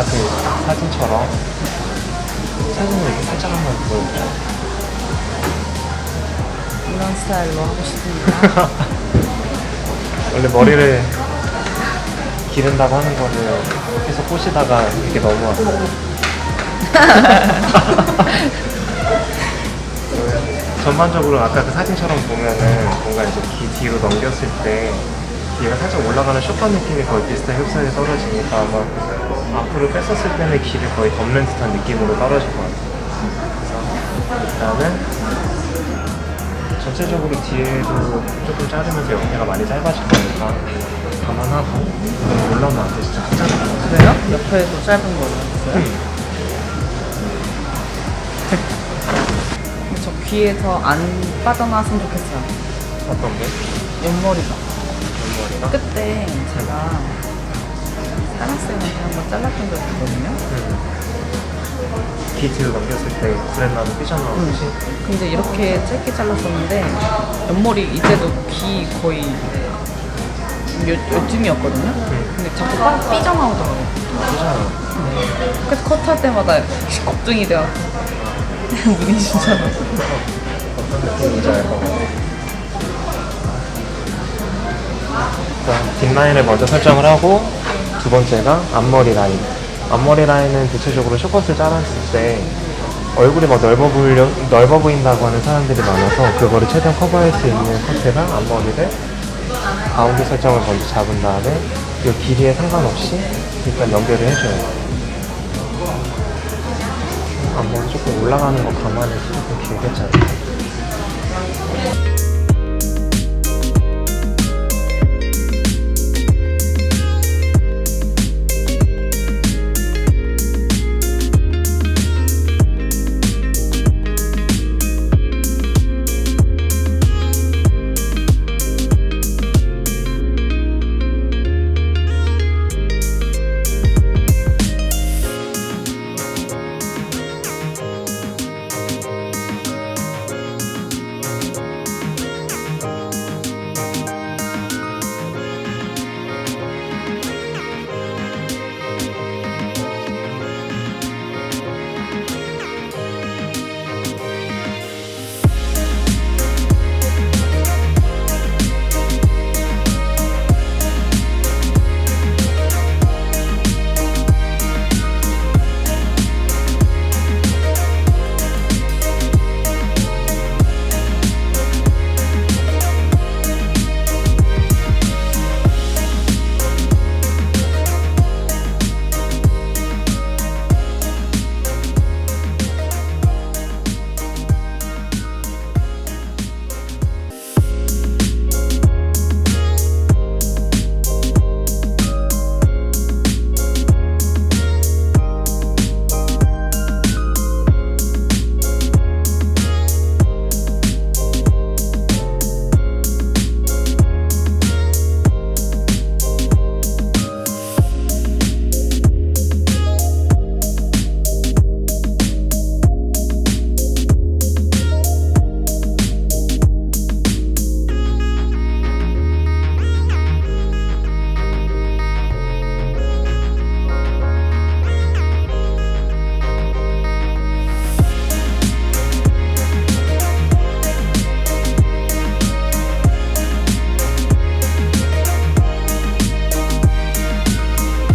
딱 사진처럼 사진을 이렇게 살짝 한번 보여줘. 이런 스타일로 하고 싶습니다. 원래 머리를 기른다고 하는 거를 계속 꼬시다가 이렇게 넘어왔어. 전반적으로 아까 그 사진처럼 보면은 뭔가 이제 귀 뒤로 넘겼을 때 뒤가 살짝 올라가는 쇼파 느낌이 거의 비슷한 흡사에 떨어지니까 아마 앞으로 뺐었을 때는 귀를 거의 덮는 듯한 느낌으로 떨어질 것 같아요. 그래서 일단은 전체적으로 뒤에도 조금 자르면서 옆에가 많이 짧아질 거니까 감안하고 올라오면 안 돼, 진짜 크잖아. 그래요? 옆에도 짧은 걸로 했어요? 근데 저 귀에 더안 빠져나왔으면 좋겠어요. 어떤 게? 옆머리가. 옆머리가? 그때 제가 사랑쌤한테 한번 잘랐던 적이 있거든요. 응. 귀 뒤로 넘겼을 때 브랜나무 삐져나오듯이 근데 이렇게 짧게 잘랐었는데 옆머리 이때도 귀 거의 요, 요쯤이었거든요. 근데 자꾸 빡 삐져나오더라고요. 삐져나와. 그래서 컷할 때마다 걱정이 돼요. 눈이 진짜 어떤 느낌인지 알것 같아. 일 단 뒷라인을 먼저 설정을 하고 두 번째가 앞머리 라인. 앞머리 라인은 대체적으로 쇼컷을 잘랐을 때 얼굴이 막 넓어 보이려 넓어 보인다고 하는 사람들이 많아서 그거를 최대한 커버할 수 있는 커트랑 앞머리를 가운데 설정을 먼저 잡은 다음에 이 길이에 상관없이 일단 연결을 해줘요. 앞머리 조금 올라가는 거 감안해서 조금 길게 자르고